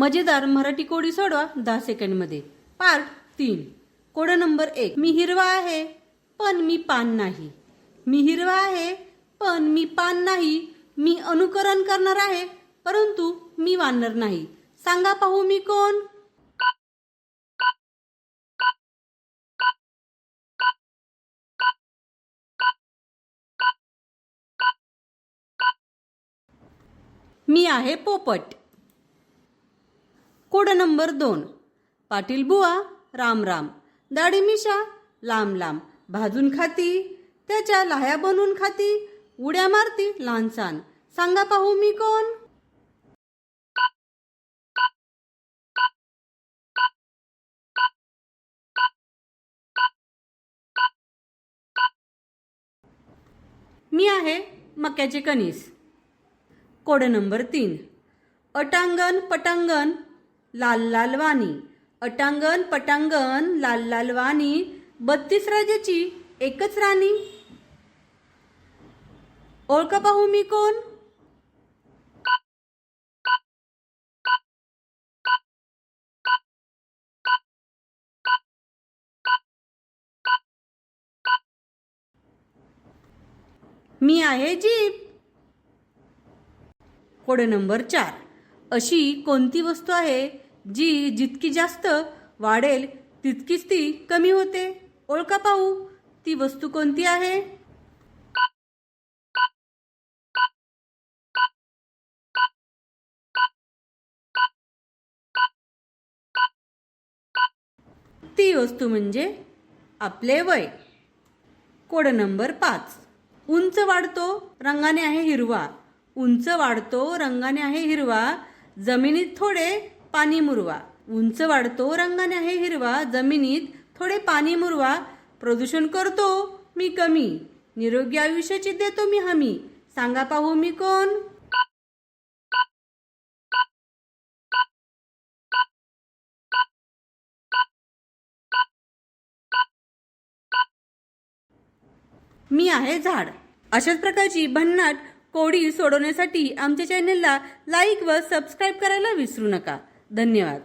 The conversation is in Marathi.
मजेदार मराठी कोडी सोडवा दहा सेकंडमध्ये. पार्ट तीन. कोड नंबर एक. मी हिरवा आहे पण मी पान नाही. मी हिरवा आहे पण मी पान नाही. मी अनुकरण करणार आहे परंतु मी वानर नाही. सांगा पाहू मी कोण? मी आहे पोपट. कोड नंबर दोन. पाटील बुवा राम राम. दाढी मिशा लांब लांब. भाजून खाती त्याच्या लाह्या बनवून खाती उड्या मारती लहानसान. सांगा पाहू मी कोण? मी आहे मक्याचे कणीस. कोड नंबर तीन. अटांगण पटांगण लाल लालवाणी अटांगण पटांगण लाल लालवाणी बत्तीस राजाची एकच राणी. ओळखा पाहू मी कोण? मी आहे जीप. कोड नंबर चार. अशी कोणती वस्तू आहे जी जितकी जास्त वाढेल तितकीच ती कमी होते? ओळखा पाहू. ती वस्तू कोणती आहे? ती वस्तू म्हणजे आपले वय. कोड नंबर पाच. उंच वाढतो रंगाने आहे हिरवा. उंच वाढतो रंगाने आहे हिरवा. जमिनीत थोडे पाणी मुरवा. उंच वाढतो रंगाने आहे हिरवा. जमिनीत थोडे पाणी मुरवा. प्रदूषण करतो मी कमी. निरोगी आयुष्याची देतो मी हमी. सांगा पाहू मी कोण? मी आहे झाड. अशाच प्रकारची भन्नाट कोडी सोडवण्यासाठी आमच्या चॅनेलला लाईक व सबस्क्राईब करायला विसरू नका. धन्यवाद.